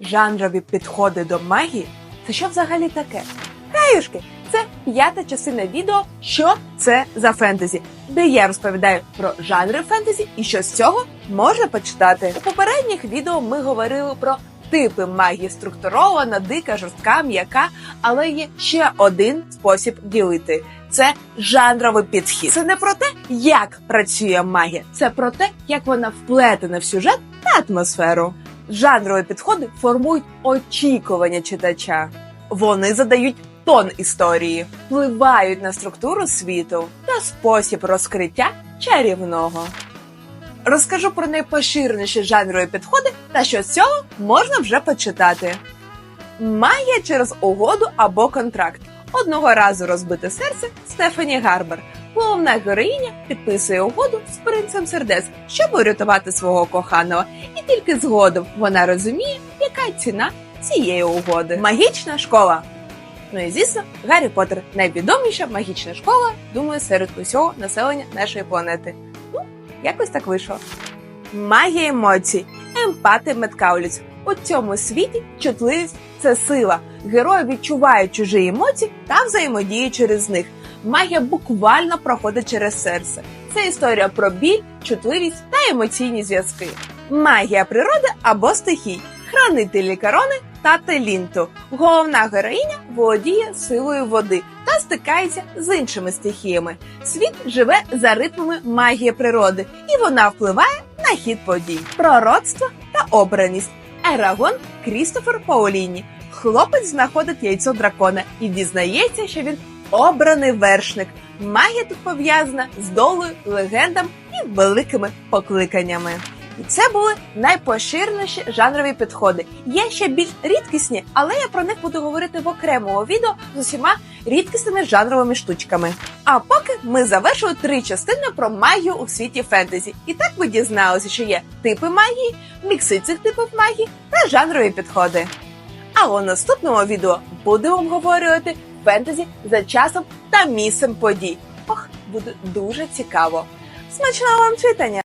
жанрові підходи до магії це що взагалі таке? Хаюшки, це п'ята частина відео, що це за фентезі, де я розповідаю про жанри фентезі і що з цього можна почитати. У попередніх відео ми говорили про типи магії структурована, дика, жорстка, м'яка, але є ще один спосіб ділити. Це жанровий підхід. Це не про те, як працює магія, це про те, як вона вплетена в сюжет та атмосферу. Жанрові підходи формують очікування читача. Вони задають тон історії, впливають на структуру світу та спосіб розкриття чарівного. Розкажу про найпоширеніші жанрові підходи та що з цього можна вже почитати. Магія через угоду або контракт. Одного разу розбите серце Стефані Гарбер. Головна героїня підписує угоду з принцем сердець, щоб урятувати свого коханого, і тільки згодом вона розуміє, яка ціна цієї угоди. Магічна школа. Ну і звісно, Гаррі Поттер найвідоміша магічна школа, думаю, серед усього населення нашої планети. Ну, якось так вийшло. Магія емоцій. Емпати Меткауліц. У цьому світі чутливість це сила. Герої відчувають чужі емоції та взаємодіють через них. Магія буквально проходить через серце. Це історія про біль, чутливість та емоційні зв'язки. Магія природи або стихій. Хранителі корони та Телінту. Головна героїня володіє силою води та стикається з іншими стихіями. Світ живе за ритмами магії природи, і вона впливає на хід подій. Пророцтво та обраність. Ерагон Крістофер Паоліні. Хлопець знаходить яйцо дракона і дізнається, що він обраний вершник. Магія тут пов'язана з долею, легендами і великими покликаннями. І це були найпоширеніші жанрові підходи. Є ще більш рідкісні, але я про них буду говорити в окремому відео з усіма рідкісними жанровими штучками. А поки ми завершили три частини про магію у світі фентезі. І так ви дізналися, що є типи магії, мікси цих типів магії та жанрові підходи. А у наступному відео будемо обговорювати фентезі за часом та місцем подій. Ох, буде дуже цікаво. Смачного вам читання!